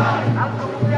Alto.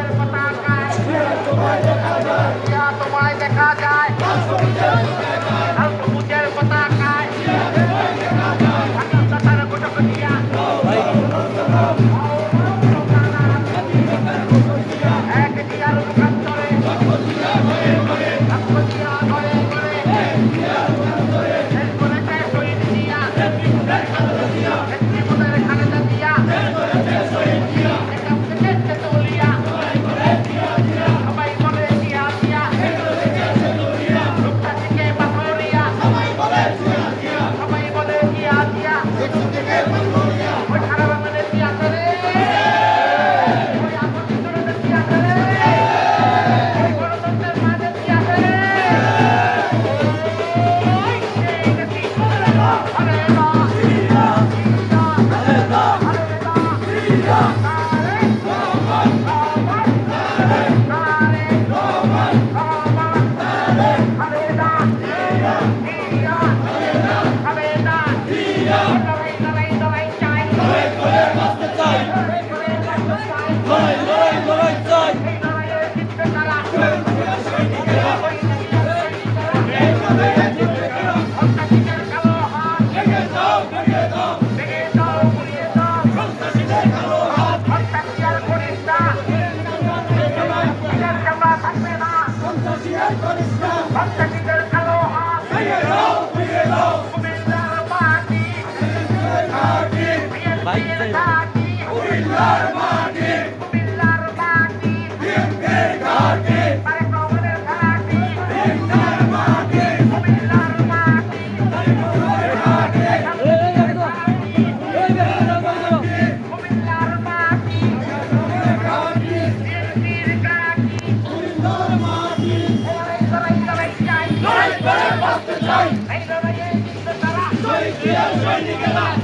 Yeah, I'm trying to get out.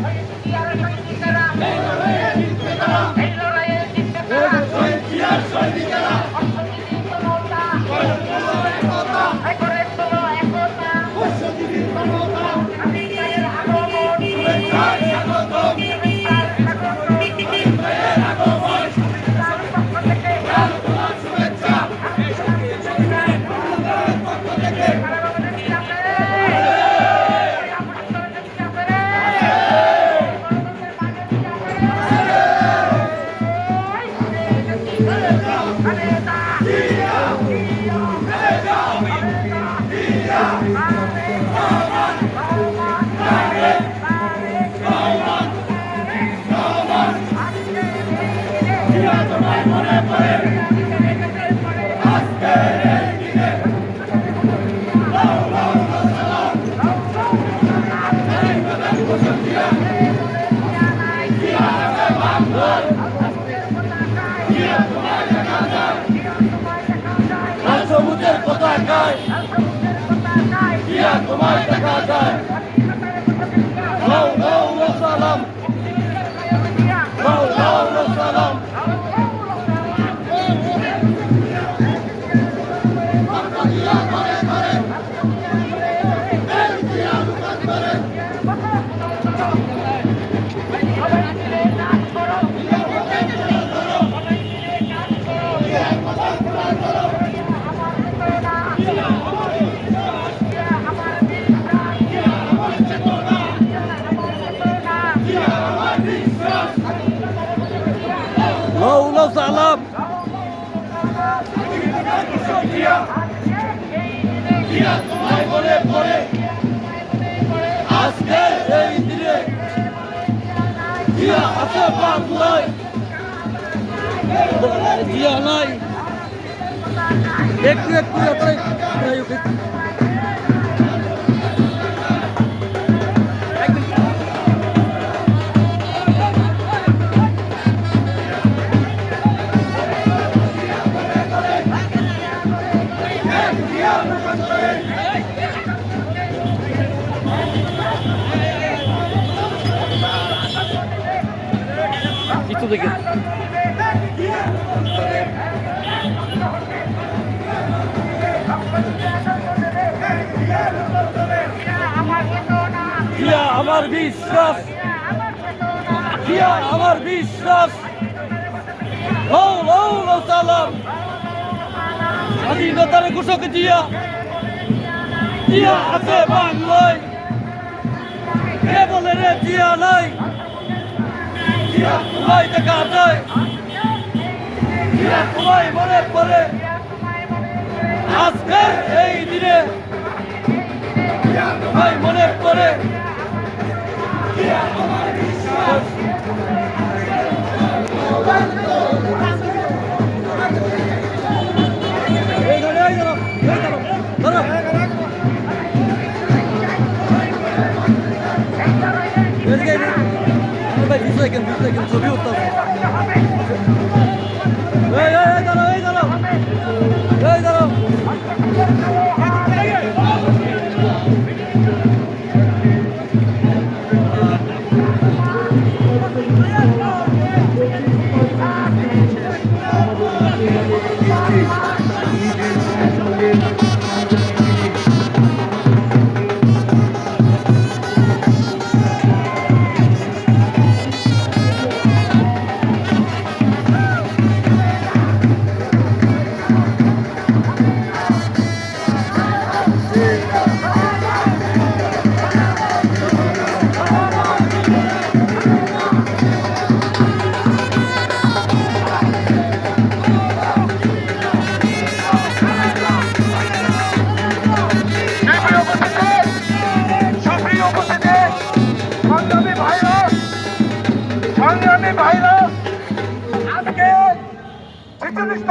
Indira তোমায় মনে পড়ে। আজকে এই দিনে নাই। একটু একটু কিছু দেখে। আমার বিশ্বাস। আমার বিশ্বাস। সালাম। স্বাধীনতার ঘোষক জিয়া। জিয়া আছে বাংলায়। কে বলে রে জিয়া নাই? তোমায় দেখা যায় তোমায় মনে পড়ে আজকে এই দিনে তোমায় মনে পড়ে। que não subiu, tá bom.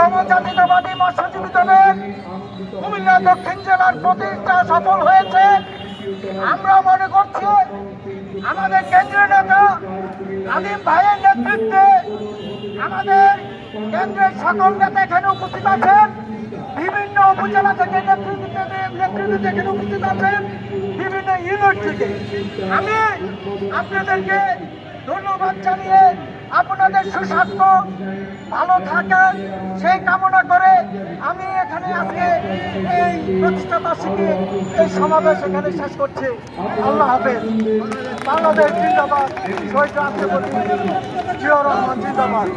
ছেচল্লিশতম জাতীয়তাবাদী মৎস্যজীবী কুমিল্লা দক্ষিণ জেলার প্রতিষ্ঠা সফল হয়েছে। আমরা মনে করছি আমাদের কেন্দ্রীয় নেতা আদিম ভাইয়ের নেতৃত্বে আমাদের কেন্দ্রের সকল এখানে উপস্থিত আছেন। বিভিন্ন উপজেলা থেকে নেতৃত্ব উপস্থিত আছেন বিভিন্ন ইউনিট থেকে। আমি আপনাদেরকে ধন্যবাদ জানিয়ে আপনাদের সুস্বাস্থ্য, ভালো থাকার সেই কামনা করে আমি এখানে আজকে এই প্রতিষ্ঠা বার্ষিকী এই সমাবেশ এখানে শেষ করছি। আল্লাহ হাফেজ। বাংলাদেশ জিন্দাবাদ। শহীদ রাষ্ট্রপতি জিয়া রহমান জিন্দাবাদ।